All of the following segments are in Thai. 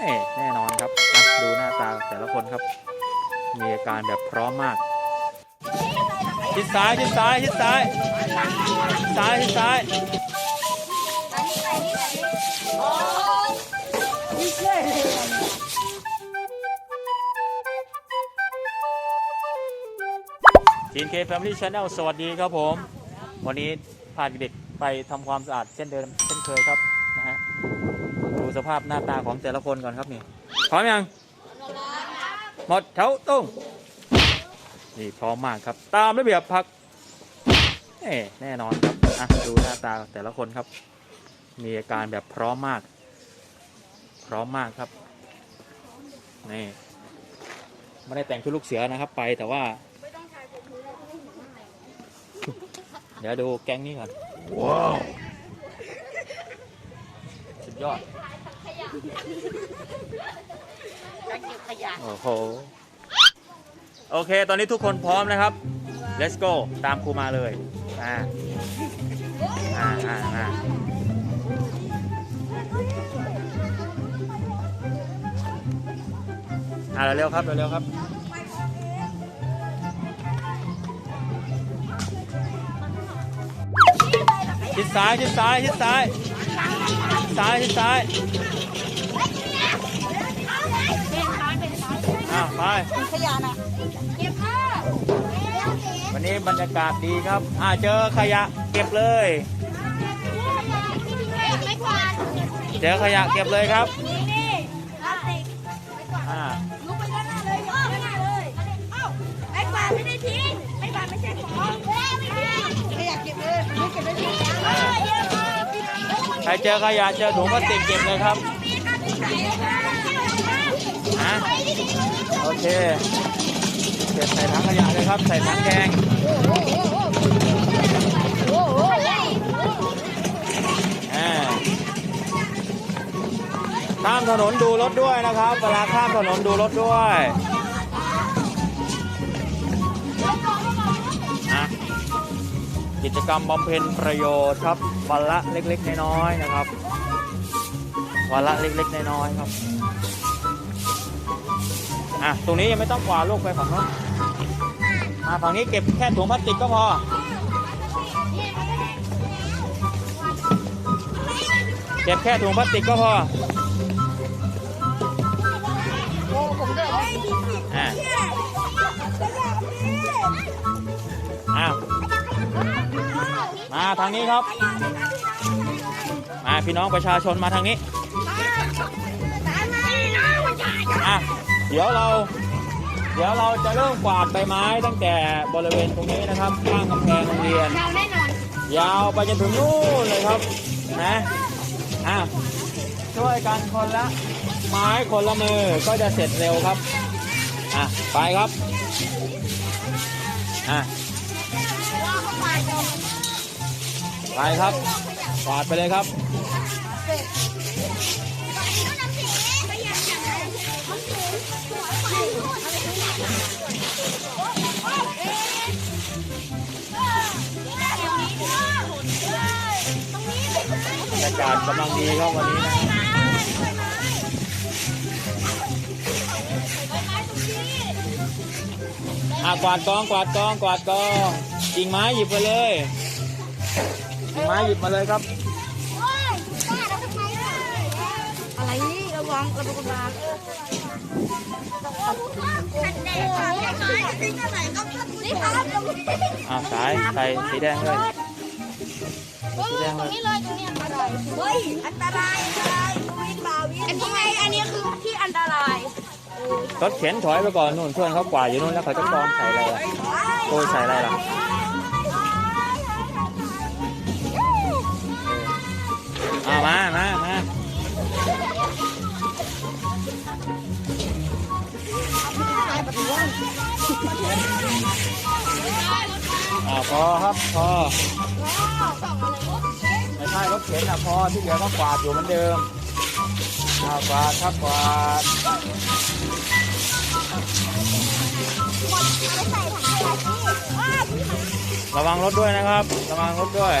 เอ๊แน่นอนครับอะดูหน้าตาแต่ละคนครับ มีอาการแบบพร้อมมากทิศซ้ายทิศซ้ายทิศซ้ายซ้ายทิศซ้ายจีนเคแฟมิลี่ชาแนลสวัสดีครับผม วันนี้พาเด็กไปทำความสะอาดเช่นเดิมเช่นเคยครับ สภาพหน้าตาของแต่ละคนก่อนครับนี่พร้อมยังหมดแถวตุ้งนี่พร้อมมากครับ ตามระเบียบพักแน่นอนครับอะดูหน้าตาแต่ละคนครับ มีอาการแบบพร้อมมาก พร้อมมากครับนี่ไม่ได้แต่งชุดลูกเสือนะครับไปแต่ว่าเดี๋ยวดูแก๊งนี้ก่อนว้าวสุดยอด การเก็บขยะโอ้โห โอเค ตอนนี้ทุกคนพร้อมนะครับ let's go ตามครูมาเลย อ่า อ่าอ่าอ่าอ่าเร็วๆครับ เร็วๆครับทิศซ้ายทิศซ้ายทิศซ้ายซ้ายทิศซ้าย ไป ขยะน่ะเก็บผ้าวันนี้บรรยากาศดีครับ อ่าเจอขยะเก็บเลย ไม่กวาดเจอขยะเก็บเลยครับ นี่นี่พลาสติกอ่า ลุกไปด้านหน้าเลยยกไปด้านหน้าเลยเอ้าไอ้กวาดไม่ได้ทิ้งไอ้กวาดไม่ใช่ของไม่ทิ้งขยะเก็บเลยไม่เก็บได้ทิ้งอ่าเยอะมากใครเจอขยะเจอถุงพลาสติกเก็บเลยครับฮะ โอเคเก็บใส่ถังขยะเลยครับ ใส่ถังแดงข้ามถนนดูรถด้วยนะครับ เวลาข้ามถนนดูรถด้วยอะกิจกรรมบำเพ็ญประโยชน์ครับวันละเล็กๆน้อยๆนะครับวันละเล็กๆน้อยๆครับ อะ ตรงนี้ยังไม่ต้องกวาดลูกไปฝั่งโน้นอะฝั่งนี้เก็บแค่ถุงพลาสติกก็พอ เก็บแค่ถุงพลาสติกก็พอโอ้ผมด้วยอ่าอ้าวมาทางนี้ครับ มาพี่น้องประชาชนมาทางนี้อะ เดี๋ยวเรา เดี๋ยวเราจะเริ่มกวาดใบไม้ตั้งแต่บริเวณตรงนี้นะครับข้างกำแพงโรงเรียน เราแน่นอนยาวไปจนถึงนู่นเลยครับนะอะช่วยกันคนละไม้คนละมือก็จะเสร็จเร็วครับอะไปครับอะไปครับกวาดไปเลยครับ บรรยากาศกำลังดีครับวันนี้นะอะกวาดกองกวาดกองกวาดกองกิ่งไม้หยิบไปเลยกิ่งไม้หยิบมาเลยครับ วังระวังระวังนี่ครับอะสายใส่สีแดงเลยสีแดงตเลรงยนี้เลยตรงนี้อันตรายเฮ้ยอันตรายอันตรายวินบ่าวินอันนี้ไงอันนี้คือที่อันตรายรถเข็นถอยไปก่อนนู่นเพื่อนเขากวาดอยู่นู่นแล้วเขาจะกองใส่อะไรอะโอ้ยใส่อะไรล่ะเอามามา อ่าพอครับพอไม่ใช่รถเข็นอะพอที่เหลือก็กวาดอยู่เหมือนเดิมอ่ากวาดครับกวาดระวังรถด้วยนะครับ ระวังรถด้วย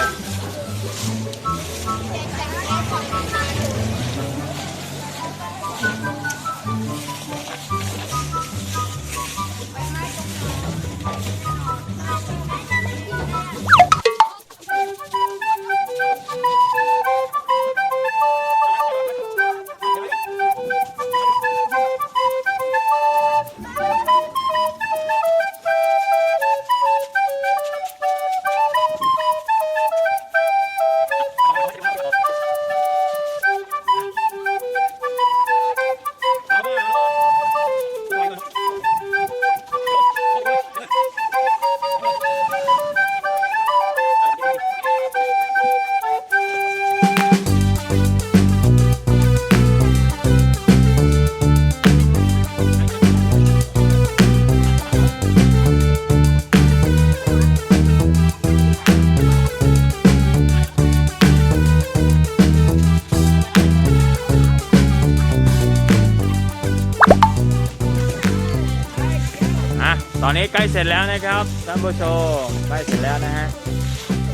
เอนนี้ใกล้เสร็จแล้วนะครับท่านผู้ชมใกล้เสร็จแล้วนะฮะ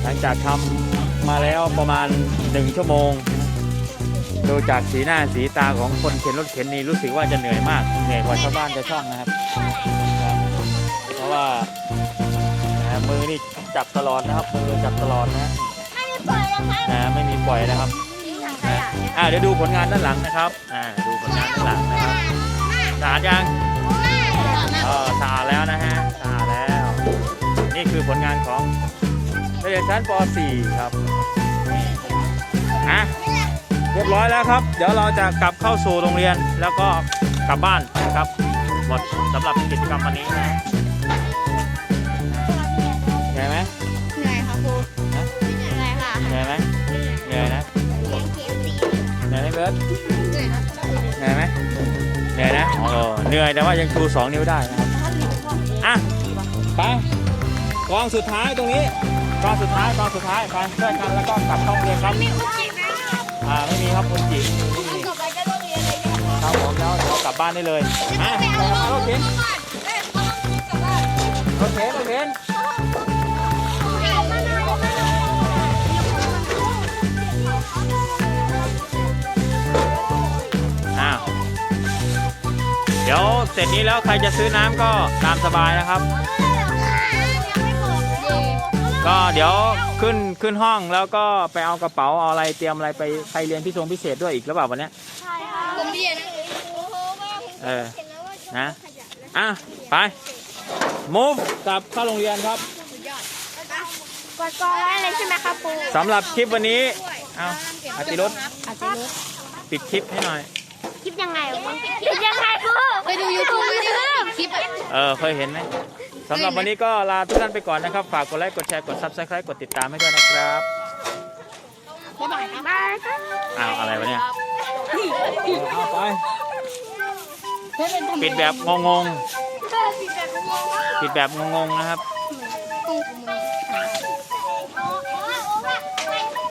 หลังจากทำมาแล้วประมาณหนึ่งชั่วโมงดูจากสีหน้าสีตาของคนเข็นรถเข็นนี่รู้สึกว่าจะเหนื่อยมากเหนื่อยกว่าชาวบ้านชาวช่องนะครับ เพราะว่านะฮะมือนี่จับตลอดนะครับมือจับตลอดนะฮะไม่ได้ปล่อยแล้วครับนะไม่มีปล่อยนะครับทิ้งถังขนะยะเนี่ยอ่าเดี๋ยวดูผลงานด้านหลังนะครับอ่าดูผลงานด้านหลังนะครับสะอาดยังเออสะอาดแล้ว นะฮะสะอาดแล้ว นี่คือผลงานของนักเรียนชั้นป .4 ครับอะเรียบร้อยแล้วครับ เดี๋ยวเราจะกลับเข้าสู่โรงเรียนแล้วก็กลับบ้านนะครับหมดสำหรับกิจกรรมวันนี้นะเหนื่อยไหมเหนื่อยค่ะครูฮะเหนื่อยค่ะเหนื่อยไหมเหนื่อยนะเลี้ยงเคฟซีเหนื่อยไหมเบิร์ตเหนื่อยครับเหนื่อยไหมเหนื่อยนะเออเหนื่อยแต่ว่ายังชูสองนิ้วได้นะครับ อะไปกองสุดท้ายตรงนี้กองสุดท้ายกองสุดท้ายไปช่วยกันแล้วก็กลับเข้าโรงเรียนครับมีอุจิไหมอ่าไม่มีครับคุณจิไม่มีต่อไปก็ต้องเรียนเลยเนี่ยครับผมแล้วเดี๋ยวกลับบ้านได้เลยอะไปมารถเข็นเอ้ยพ่อกลับบ้านรถเข็นรถเข็น ดี๋ยวเสร็จนี้แล้วใครจะซื้อน้ำก็ตามสบายนะครับ ก็เดี๋ยวขึ้นขึ้นห้องแล้วก็ไปเอากระเป๋าเอาอะไรเตรียมอะไรไปใครเรียนพิเศษพิเศษด้วยอีกหรือเปล่าวันเนี้ยผมเรียนนะเออนะอะไป move กลับเข้าโรงเรียนครับกดกองไว้เลยใช่ไหมครับครูสำหรับคลิปวันนี้เอาอาติรสอาจจะรู้ปิดคลิปให้หน่อย คลิปยังไงวะคลิปยังไงค รูไปดูยูทูบไม่ได้คลิปเออเคยเห็นไหมสำหรับวันนี้ก็ลาทุกท่านไปก่อนนะครับ ฝากกดไลค์กดแชร์กด subscribe กดติดตามให้ด้วยนะครับบ๊ายบายครับบายครับอ้าวอะไรวะเนี่ยเอาไปปิดแบบงงๆปิดแบบงงๆนะครับงง